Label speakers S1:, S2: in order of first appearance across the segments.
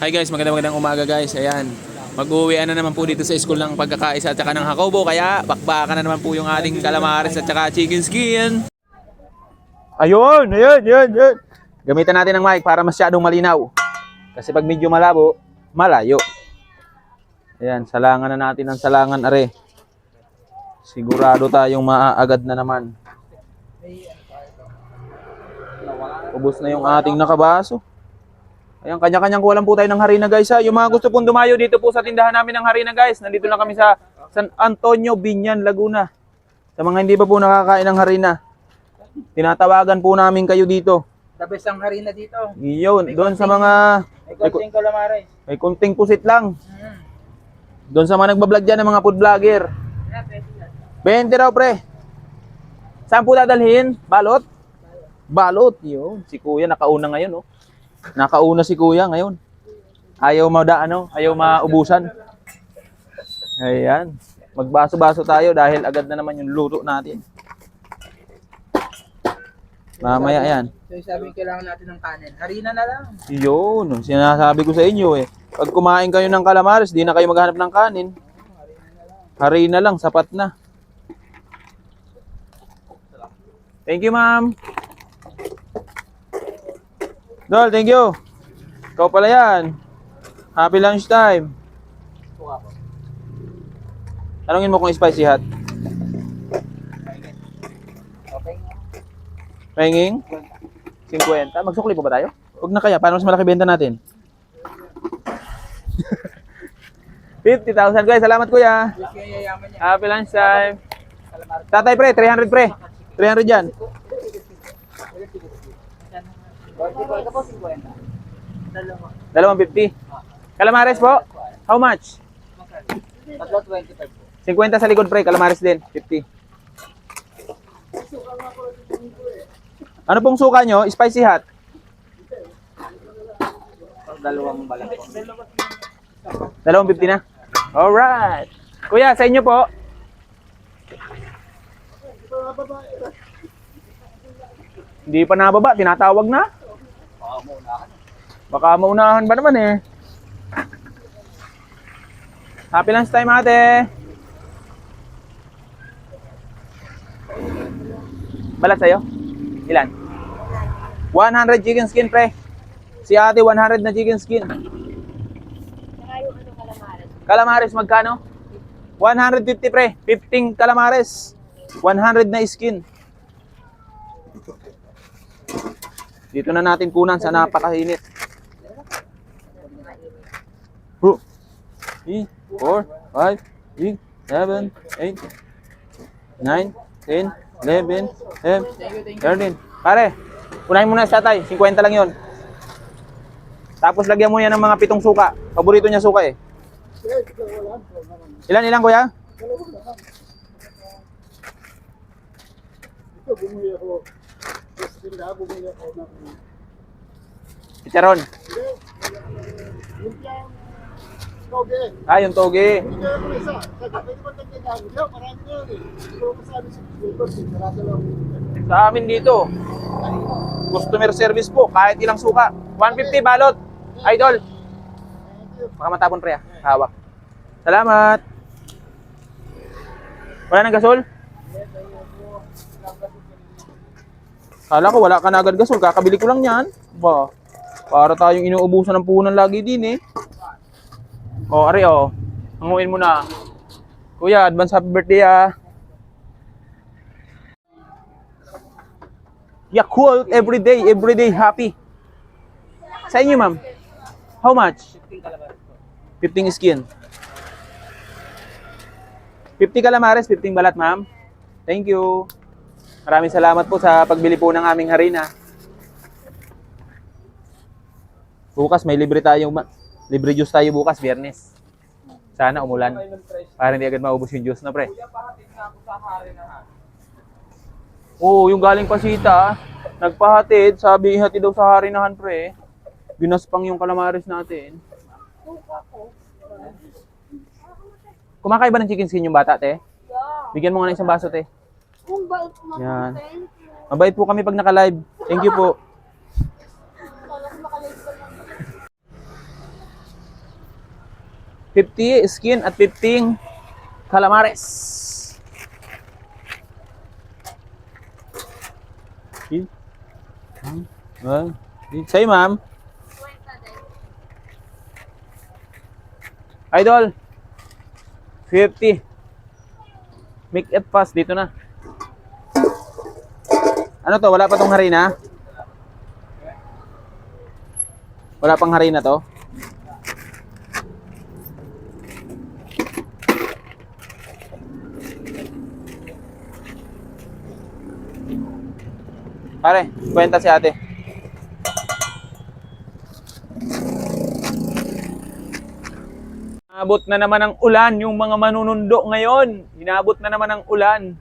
S1: Hi guys, magandang magandang umaga guys. Ayan. Mag-uwi na naman po dito sa school ng pagkakaisa at saka ng Hakobo. Kaya bakbakan na naman po yung ating calamares at saka chicken skin. Ayun, ayun, ayun, ayun. Gamitan natin ng mic para masyadong malinaw. Kasi pag medyo malabo, malayo. Ayan, salangan na natin ang salangan are. Sigurado tayong maaagad na naman. Ubus na yung ating nakabaso. Ayan, kanya-kanyang kuwalan po tayo ng harina guys ha. Yung mga gusto pong dumayo dito po sa tindahan namin ng harina guys. Nandito lang kami sa San Antonio, Binyan, Laguna. Sa mga hindi pa po nakakain ng harina. Tinatawagan po namin kayo dito.
S2: Best ang harina dito.
S1: Yun, doon sa mga
S2: May konting calamares.
S1: may kunting pusit lang.
S2: Mm.
S1: Doon sa mga nagbablog dyan ng mga food vlogger. 20 raw pre. Saan po dadalhin? Balot? Balot. Yun. Si kuya nakauna ngayon oh. Nakauna si kuya ngayon. Ayaw mada ano, ayaw maubusan. Ayan. Magbaso-baso tayo dahil agad na naman yung luto natin. Mamaya yan.
S2: So sabi kailangan natin ng kanin. Harina na lang.
S1: Yun, sinasabi ko sa inyo eh. Pag kumain kayo ng calamares, di na kayo maghanap ng kanin. Harina lang, sapat na. Thank you, ma'am. Dol, thank you. Ikaw pala yan. Happy lunch time. Tanungin mo kung spicy hot. Pahinging? 50. Magsukli pa ba tayo? Huwag na kaya. Paano mas malaki benta natin? 50,000 guys. Salamat kuya. Happy lunch time. Tatay pre, 300 pre. 300 dyan.
S2: 40 ka po, 50. Dalawa.
S1: Dalawang 50. Calamares po? How much?
S2: Tatlo, 25 po.
S1: 50 sa likod pre. Calamares din. 50. Ano pong suka nyo? Spicy hot.
S2: Dalawang balat po.
S1: Dalawang 50 na. Alright. Kuya, sa inyo po. Hindi pa nababa, tinatawag na. Baka maunahan ba naman eh. Happy lunch time ate. Balat sa'yo? Ilan? 100 chicken skin pre. Si ate 100 na chicken skin.
S3: Ano kalamares.
S1: Calamares magkano? 150 pre. 15 calamares. 100 na skin. Dito na natin kunan sa napakainit. Bro. 3, 4, 5, 6, 7, 8, 9, 10, 11, 12, 13. Pare, unahin mo na sa tatay. 50 lang yon. Tapos lagyan mo yan ng mga pitong suka. Paborito niya suka eh. Ilan ilan kuya?
S4: Ito, bumili ako. Ng...
S1: Chicharon.
S4: Lumpiang toge.
S1: Ah, yung toge.
S4: Sa
S1: amin dito. Customer service po. Kahit ilang suka. 150 balot. Idol. Baka matapon pre ah. Hawak. Salamat. Wala nang gasol? Kala ko wala ka na agad gasol. Kakabili ko lang yan. Ba. Para tayong inuubusan ng puhunan lagi din eh. O, ari o. Hanguin mo na. Kuya, advance happy birthday ah. Yakult every day, every day happy. Sa inyo, ma'am. How much? 15 skin. 50 calamares, 15 balat, ma'am. Thank you. Maraming salamat po sa pagbili po ng aming harina. Bukas may libre tayo, libre juice tayo bukas, biyernes. Sana umulan. Para hindi agad maubos yung juice na, pre. Oo, yung galing pasita, nagpahatid, sabi ihatid daw sa harinahan pre. Ginaspang yung calamares natin. Kumakain ba ng chicken skin yung bata, te? Bigyan mo nga ng isang baso, te.
S3: Kung ba ito
S1: Yan. Mabait po kami pag naka-live. Thank you po. 50 skin at 15 calamares. Eh, Sa'yo, ma'am. Idol. 50. Make it fast. Dito na. Ano to? Wala pa tong harina? Wala pang harina to? Pare, kwenta si ate. Hinabot na naman ang ulan yung mga manunundo ngayon. Hinabot na naman ang ulan.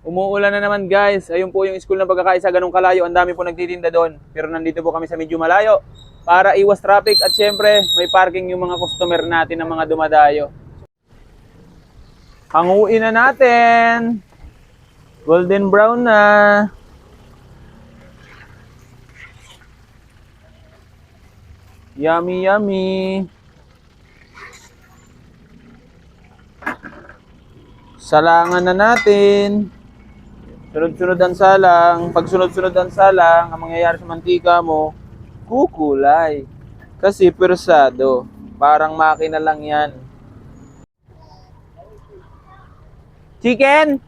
S1: Umuulan na naman guys. Ayun po yung school ng pagkakaisa ganong kalayo. Ang dami po nagtitinda doon. Pero nandito po kami sa medyo malayo. Para iwas traffic at syempre may parking yung mga customer natin ng mga dumadayo. Hanguin na natin. Golden brown na. Yummy, yummy. Salangan na natin. Sunod-sunod ang salang. Pag sunod-sunod ang salang, ang mangyayari sa mantika mo, kukulay. Kasi persado. Parang makina lang yan. Chicken?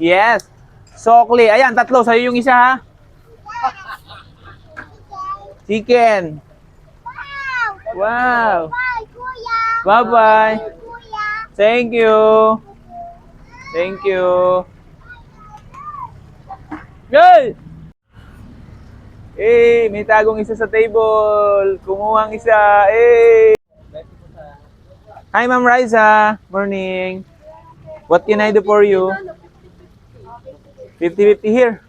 S1: Yes. Sokli. Ayan, tatlo. Sa'yo yung isa, ha? Chicken. Wow. Bye-bye. Thank you. Thank you. Good! Eh, may tagong isa sa table. Kumuha ang isa. Eh. Hi, Ma'am Riza. Morning. What can I do for you? 50-50 here.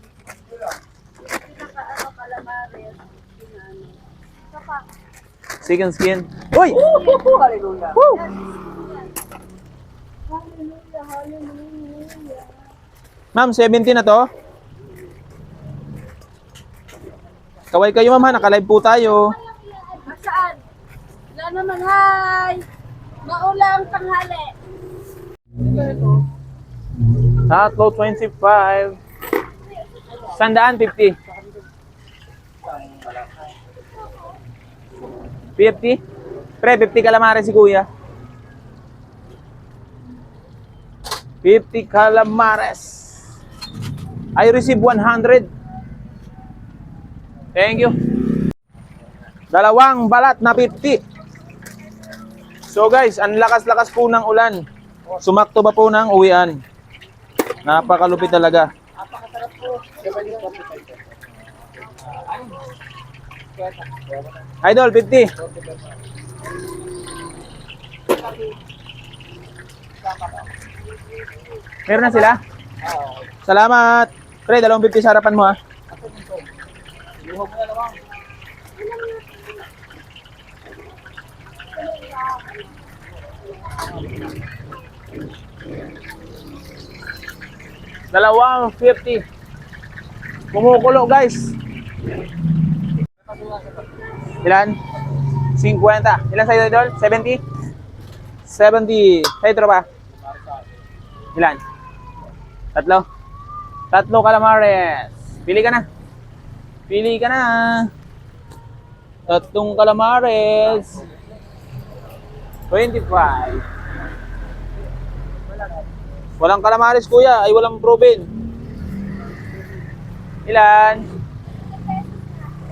S1: Chicken skin. Uy!
S2: Hallelujah.
S1: Woo! Ma'am, 70 na to? Kaway kayo ma'am ha, naka-live po tayo.
S3: Saan? Wala naman, hi! Maulang tanghali.
S1: Tatlo, 25. Sandaan, 50. 50? Pre, 50 calamari si kuya. 50 calamares. I receive 100. Thank you. Dalawang balat na 50. So guys, ang lakas-lakas po ng ulan. Sumakto ba po ng uwian? Napakalupit talaga. Idol, 50. Meron na sila? Salamat. Pre, dalawang 50 sa harapan mo ah. Dalawang 50. Kumukulo guys. Ilan? 50. Ilan sa'yo idol? 70? 70. Sa'yo tropa? Ilan? Tatlo? Tatlo calamares. Pili ka na. Pili ka na. Tatlong calamares. 25. Walang calamares kuya, ay walang proben. Ilan?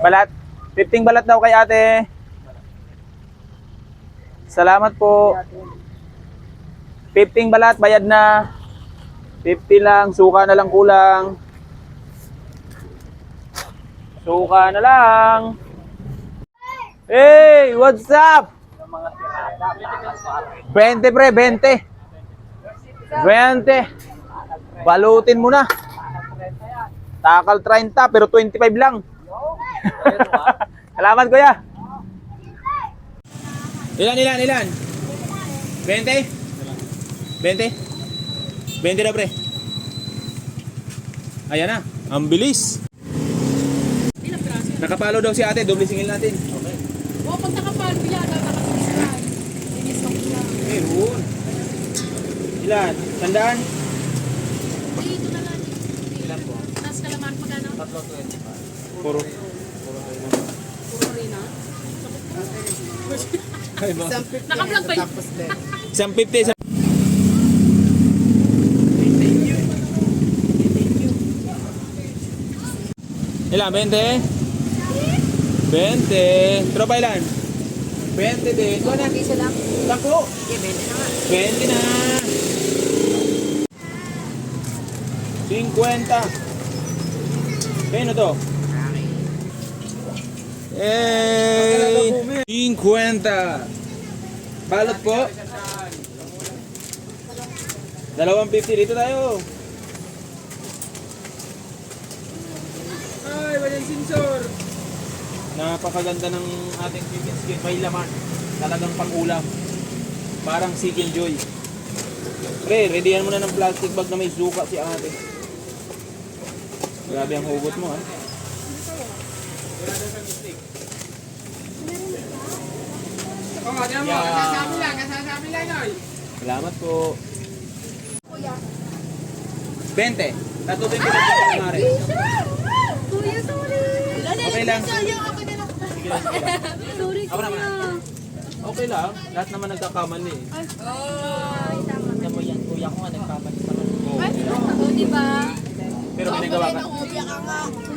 S1: Balat? 15 balat daw kay ate. Salamat po. 15 balat, bayad na. 50 lang, suka na lang kulang. Suka na lang. Hey, what's up? 20 pre, 20. 20. Balutin mo na. Takal 30 pero 25 lang. Salamat kuya. Ilan, ilan, ilan? 20? 20? 20 na pre. Ayan na, ang bilis. Nakapalo daw si ate, doble singil natin.
S5: O, pag nakapal, bila, tatapos sa
S1: Ilan? Tandaan?
S3: Dito na lang.
S1: Ilan po?
S3: Tapos calamari magkano?
S2: Tatlo 25.
S1: Puro.
S3: Puro rin ah.
S1: Ay, ba?
S3: Naka-vlog ba yun?
S1: Isang 50, isang... Ilan? 20? 20. Pero pa ilan? 20 din. Ito na.
S3: Isa lang.
S1: Tako.
S3: Okay, 20 na nga.
S1: 20 na. 50. Kano to? Eh, 50. Balot po. Dalawang 50 dito tayo. Ay, walang sensor. Napakaganda ng ating chicken skin. May laman. Talagang pang-ulam. Parang chicken joy. Pre, readyan mo na ng plastic bag na may suka si ate. Grabe ang hugot mo, ha? Salamat po. 20. Tatlo 20 na sa kamari.
S3: Kuya, sorry.
S1: Okay lang.
S3: Sorry,
S1: Ako naman. Okay lang. Lahat naman nagkakamali eh.
S3: Ay, tama.
S2: Alam mo yan, kuya ko nga nagkamali sa kanila.
S1: Oo.
S3: Di ba?
S1: Pero ginagawa ka.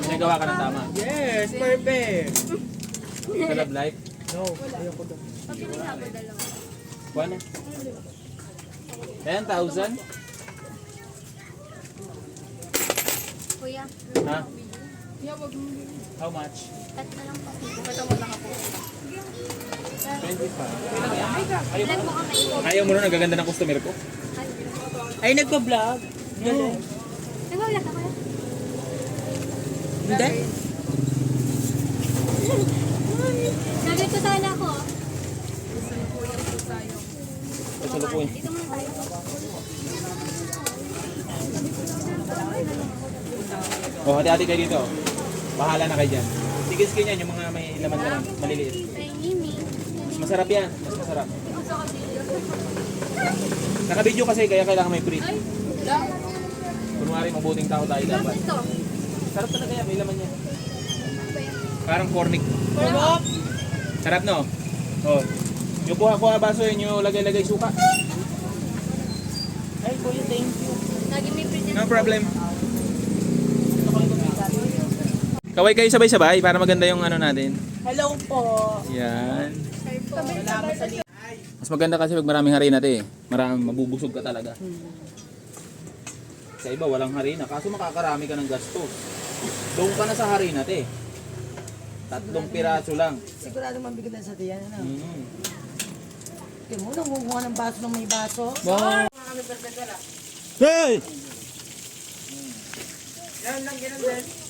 S1: Ginagawa ka ng tama.
S2: Yes, perfect.
S1: Sa love life.
S2: No, ayoko daw.
S3: Pag pinasabo dalawa.
S1: Kuha na. 10,000?
S3: Kuya,
S1: Ha? How much?
S3: tatlo lang po.
S1: 25. Ayaw mo.
S3: mo kami?
S1: Ayaw mo na nagaganda ng customer ko?
S2: Ay, nagpa-vlog.
S3: Nagawala ka kuya?
S2: Hindi?
S3: Nagawit ko sana ako.
S1: Ay, salukuin.
S3: Dito muna tayo.
S1: Oh, hati-hati kayo dito. Bahala na kayo dyan. Sige-sige yan, yung mga may laman naman, maliliit. Mas masarap yan. Mas masarap. Naka-video kasi, kaya kailangan may free. Kunwari, mabuting tao tayo dapat. Sarap talaga yan, may laman yan. Parang cornic. Sarap no? Oh. Yung kuha-kuha baso yun, yung lagay-lagay suka.
S2: Ay, kuya, thank you.
S3: Lagi may free
S1: No problem. Kaway kayo sabay-sabay para maganda yung ano natin.
S2: Hello po.
S1: Yan.
S2: Salamat sa
S1: Mas maganda kasi pag maraming harina eh. Maraming mabubusog ka talaga. Sa iba walang harina, kaso makakarami ka ng gastos. Doon ka na sa harina te. Tatlong piraso lang.
S2: Sigurado mabigyan sa tiyan. Ano?
S1: Mm.
S2: Tingnan mo, nangunguha ng baso ng may baso.
S1: Wow. Hey!
S2: Yan lang, ganun din.